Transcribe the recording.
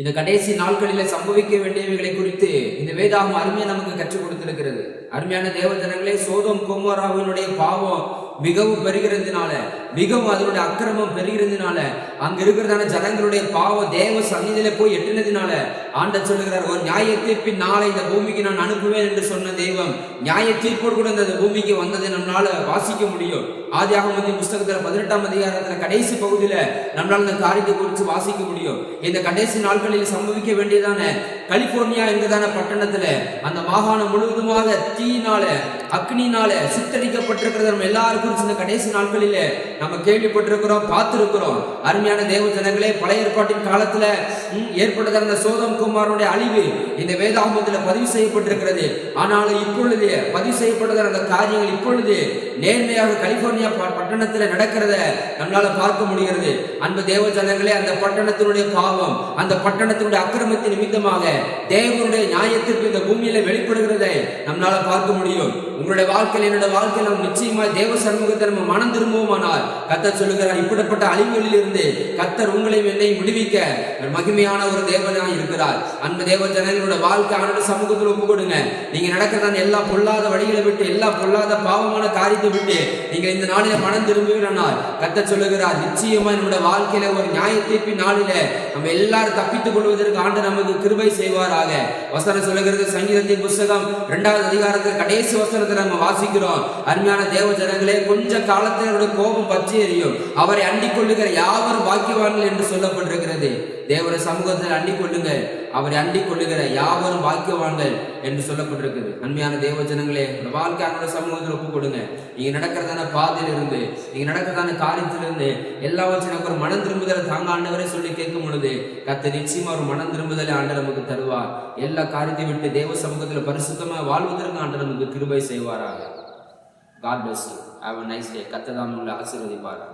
இந்த கடைசி நாட்களில சம்பவிக்க வேண்டியவைகளை குறித்து இந்த வேதாகம் அருமையா நமக்கு கற்றுக் கொடுத்திருக்கிறது. அருமையான தேவ ஜனங்களே சோதம் குமாராவினுடைய பாவம் மிகவும் பெருகிறதுனால மிகவும் அதனுடைய அக்கிரமம் பெருகிறதுனால அங்க இருக்கிறதான ஜனங்களுடைய பாவம் தேவ சந்நிதியில போய் எட்டினதுனால ஆண்ட சொல்லுகிறார் ஒரு நியாய தீர்ப்பின் நாளை இந்த பூமிக்கு நான் அனுப்புவேன் என்று சொன்ன தெய்வம் நியாய தீர்ப்போடு கூட இந்த பூமிக்கு வந்ததை நம்மளால வாசிக்க முடியும். ஆதி ஆகமதி புஸ்தகத்துல பதினெட்டாம் அதிகாரத்துல கடைசி பகுதியில நம்மளால இந்த காரியத்தை குறித்து வாசிக்க முடியும். இந்த கடைசி நாட்களில் சம்பவிக்க வேண்டியதான கலிபோர்னியா என்கிறதான பட்டணத்துல அந்த மாகாணம் முழுவதுமாக தீயினால அக்னினால சித்தரிக்கப்பட்டிருக்கிறது நம்ம எல்லாருக்கும் குறித்து இந்த கடைசி நாட்களில நம்ம கேள்விப்பட்டிருக்கிறோம் பார்த்திருக்கிறோம். அருமையான தேவ ஜனங்களே பழைய ஏற்பாட்டின் காலத்துல ஏற்பட்டதாக அந்த சோதம் குமாரனுடைய அழிவு. இந்த வேதாகமத்துல பதிவு செய்யப்பட்டிருக்கிறது. ஆனாலும் இப்பொழுது பதிவு செய்யப்படுகிற அந்த காரியங்கள் இப்பொழுது நேர்மையாக கலிபோர்னியா பட்டணத்தில் பட்டணத்துல நடக்கிறத நம்மளால பார்க்க முடிகிறது. அன்பு தேவ ஜனங்களே அந்த பட்டணத்தினுடைய பாவம் அந்த பட்டணத்தினுடைய அக்கிரமத்தின் நிமித்தமாக தேவனுடைய நியாயத்திற்கு இந்த பூமியில வெளிப்படுகிறதை நம்மளால பார்க்க முடியும். உங்களுடைய வாழ்க்கையில் என்னோட வாழ்க்கையில் நாம் நிச்சயமாய் தேவ சண்முகத்தை நம்ம மனம் திரும்புவோமானால் கத்தர் சொல்லுகிறார் இப்படிப்பட்ட அழிவுகளில் இருந்து கத்தர் உங்களையும் என்னை விடுவிக்க. மகிமையான ஒரு தேவனாய் இருக்கிறார். அன்பு தேவ ஜனங்களோட வாழ்க்கை அவனோட சமூகத்தில் ஒப்பு கொடுங்க. நீங்க நடக்கிறதான எல்லா பொல்லாத வழிகளை விட்டு எல்லா பொல்லாத பாவமான காரியத்தை விட்டு நீங்க இந்த நாளில மனம் திரும்புவீரானால் கத்தர் சொல்லுகிறார் நிச்சயமா என்னோட வாழ்க்கையில ஒரு நியாய தீர்ப்பின் நாளில நம்ம எல்லாரும் தப்பித்துக் கொள்வதற்கு ஆண்டு நமக்கு கிருபை செய்வாராக. வசனம் சொல்லுகிறது சங்கீதத்தின் புஸ்தகம் இரண்டாவது அதிகாரத்தில் கடைசி வசனம் வசனத்தை நம்ம வாசிக்கிறோம். அருமையான தேவ ஜனங்களே கொஞ்ச காலத்தில் கோபம் பற்றி எரியும் அவரை அண்டிக் கொள்ளுகிற யாவரும் பாக்கியவான்கள் என்று சொல்லப்பட்டிருக்கிறது. தேவர சமூகத்தில் அண்டிக் கொள்ளுங்க அவரை அண்டிக் கொள்ளுகிற யாவரும் பாக்கியவான்கள் என்று சொல்லப்பட்டிருக்குது. அண்மையான தேவ ஜனங்களே உங்க வாழ்க்கையான சமூகத்தில் ஒப்பு கொடுங்க நீங்க நடக்கிறதான பாதையில இருந்து நீங்க நடக்கிறதான காரியத்திலிருந்து எல்லாவற்றையும் நமக்கு ஒரு மனம் திரும்புதலை தாங்க ஆண்டவரே சொல்லி கேட்கும் பொழுது கத்த நிச்சயமா ஒரு மனம் திரும்புதலை ஆண்டு நமக்கு தருவார். எல்லா காரியத்தையும் விட்டு தேவ சமூகத்தில் பரிசுத்தமா வாழ்வதற்கு ஆண்டு நமக்கு கிருபை செய்வாராக. God bless you have a nice day கத்ததாம் உங்களை ஆசீர்வதிப்பாராக.